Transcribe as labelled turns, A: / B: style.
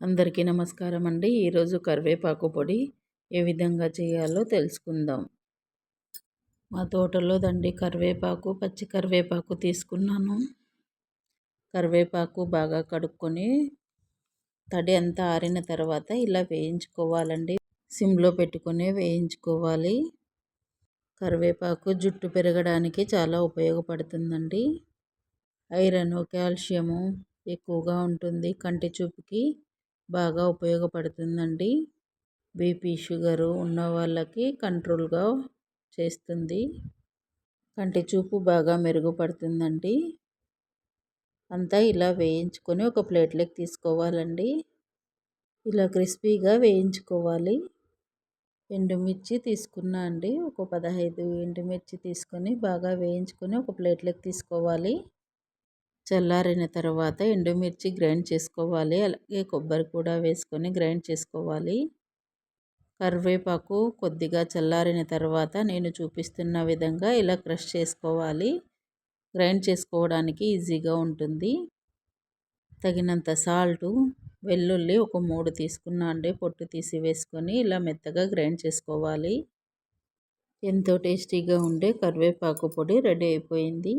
A: అందరికీ నమస్కారం అండి. ఈరోజు కరివేపాకు పొడి ఏ విధంగా చేయాలో తెలుసుకుందాం. మా తోటలో దండి కరివేపాకు పచ్చి కరివేపాకు తీసుకున్నాను. కరివేపాకు బాగా కడుక్కొని తడి అంతా ఆరిన తర్వాత ఇలా వేయించుకోవాలండి. సిమ్లో పెట్టుకొని వేయించుకోవాలి. కరివేపాకు జుట్టు పెరగడానికి చాలా ఉపయోగపడుతుందండి. ఐరన్ కాల్షియము ఎక్కువగా ఉంటుంది కంటి చూపుకి. బాగా ఉపయోగపడుతుందండి. బీపీ షుగరు ఉన్న వాళ్ళకి కంట్రోల్గా చేస్తుంది. కంటి చూపు బాగా మెరుగుపడుతుందండి. అంతా ఇలా వేయించుకొని ఒక ప్లేట్లోకి తీసుకోవాలండి. ఇలా క్రిస్పీగా వేయించుకోవాలి. ఎండుమిర్చి తీసుకున్నా అండి ఒక పదహైదు ఎండుమిర్చి తీసుకొని బాగా వేయించుకొని ఒక ప్లేట్లోకి తీసుకోవాలి. చల్లారిన తర్వాత ఎండుమిర్చి గ్రైండ్ చేసుకోవాలి. అలాగే కొబ్బరి కూడా వేసుకొని గ్రైండ్ చేసుకోవాలి. కరివేపాకు కొద్దిగా చల్లారిన తర్వాత నేను చూపిస్తున్న విధంగా ఇలా క్రష్ చేసుకోవాలి. గ్రైండ్ చేసుకోవడానికి ఈజీగా ఉంటుంది. తగినంత సాల్టు వెల్లుల్లి ఒక మూడు తీసుకున్నా అండి. పొట్టు తీసి వేసుకొని ఇలా మెత్తగా గ్రైండ్ చేసుకోవాలి. ఎంతో టేస్టీగా ఉండే కరివేపాకు పొడి రెడీ అయిపోయింది.